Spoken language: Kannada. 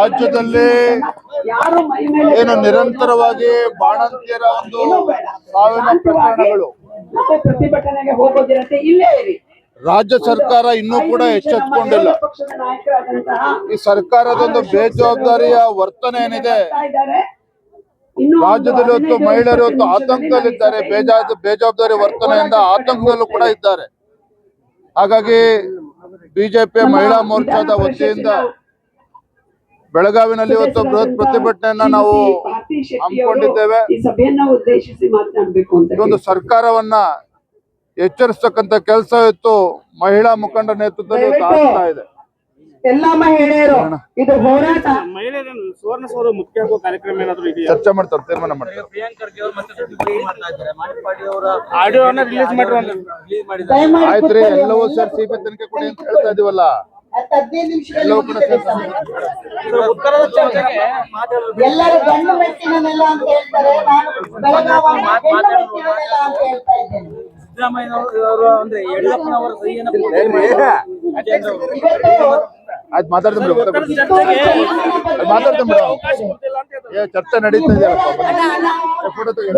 ರಾಜ್ಯದಲ್ಲಿ ಏನು ನಿರಂತರವಾಗಿ ಬಾಣಂತಿಯರ ಒಂದು ಸಾವಿನ ಪ್ರಕರಣಗಳು ರಾಜ್ಯ ಸರ್ಕಾರ ಇನ್ನೂ ಕೂಡ ಎಚ್ಚೆತ್ಕೊಂಡಿಲ್ಲ. ಈ ಈ ಸರ್ಕಾರದೊಂದು ಬೇಜವಾಬ್ದಾರಿಯ ವರ್ತನೆ ಏನಿದೆ. ಒಂದು ರಾಜ್ಯದಲ್ಲಿ ಇವತ್ತು ಮಹಿಳೆಯರು ಇವತ್ತು ಆತಂಕದಲ್ಲಿದ್ದಾರೆ. ಬೇಜಾ ಬೇಜವಾಬ್ದಾರಿ ವರ್ತನೆಯಿಂದ ಆತಂಕದಲ್ಲೂ ಕೂಡ ಇದ್ದಾರೆ. ಹಾಗಾಗಿ ಬಿಜೆಪಿ ಮಹಿಳಾ ಮೋರ್ಚಾದ ವತಿಯಿಂದ ಬೆಳಗಾವಿನಲ್ಲಿ ಇವತ್ತು ಬೃಹತ್ ಪ್ರತಿಭಟನೆಯನ್ನ ನಾವು ಹಮ್ಮಿಕೊಂಡಿದ್ದೇವೆ. ಈ ಸಭೆಯನ್ನ ಉದ್ದೇಶಿಸಿ ಮಾತನಾಡಬೇಕು ಅಂತ ಇದೊಂದು ಸರ್ಕಾರವನ್ನ ಎಚ್ಚರಿಸ್ತಕ್ಕಂತ ಕೆಲಸ ಇತ್ತು. ಮಹಿಳಾ ಮುಖಂಡ ನೇತೃತ್ವದಲ್ಲಿ ಇವತ್ತು ಆಗ್ತಾ ಇದೆ. ಎಲ್ಲಾ ಮಹಿಳೆಯರು ಇದು ಹೋರಾಟ. ಸುವರ್ಣ ಸೌಧ ಮುಖ್ಯ ಆಗೋ ಕಾರ್ಯಕ್ರಮ ಏನಾದ್ರು ಚರ್ಚೆ ಮಾಡ್ತಾರೆ ತೀರ್ಮಾನ ಮಾಡ್ತಾರೆ. ಆಡಿಯೋನ ರಿಲೀಸ್ ಮಾಡಿದ್ದಾರೆ. ಆಯ್ತ್ರಿ. ಎಲ್ಲವೂ ಸರ್ ಸಿಬಿಐ ತನಿಖೆ ಕೊಡಿ ಅಂತ ಹೇಳ್ತಾ ಇದೀವಲ್ಲ. ಉತ್ತರದ ಚರ್ಚೆಗೆ ಎಲ್ಲರೂ ಗಂಡು ಮೆಟ್ಟಿನನೆಲ್ಲ ಅಂತ ಹೇಳ್ತಾರೆ ನಾನು ಬೆಳಗಾವಿ ಹೆಣ್ಣು ಮೆಟ್ಟಿನನೆಲ್ಲ ಅಂತ ಹೇಳ್ತಾ ಇದ್ದೇನೆ ಸಿದ್ದರಾಮಯ್ಯನವರು ಅಂದ್ರೆ ಯಡಿಯೂರಪ್ಪನವರ ಆಯ್ತು ಮಾತಾಡ್ತೀನಿ ಬಿಡು ಮಾತಾಡ್ತೀನಿ. ಬಿಡು. ಏ ಚರ್ಚೆ ನಡೀತಾ ಇದೆಯಲ್ಲ ಫೋಟೋ ತೆಗಿ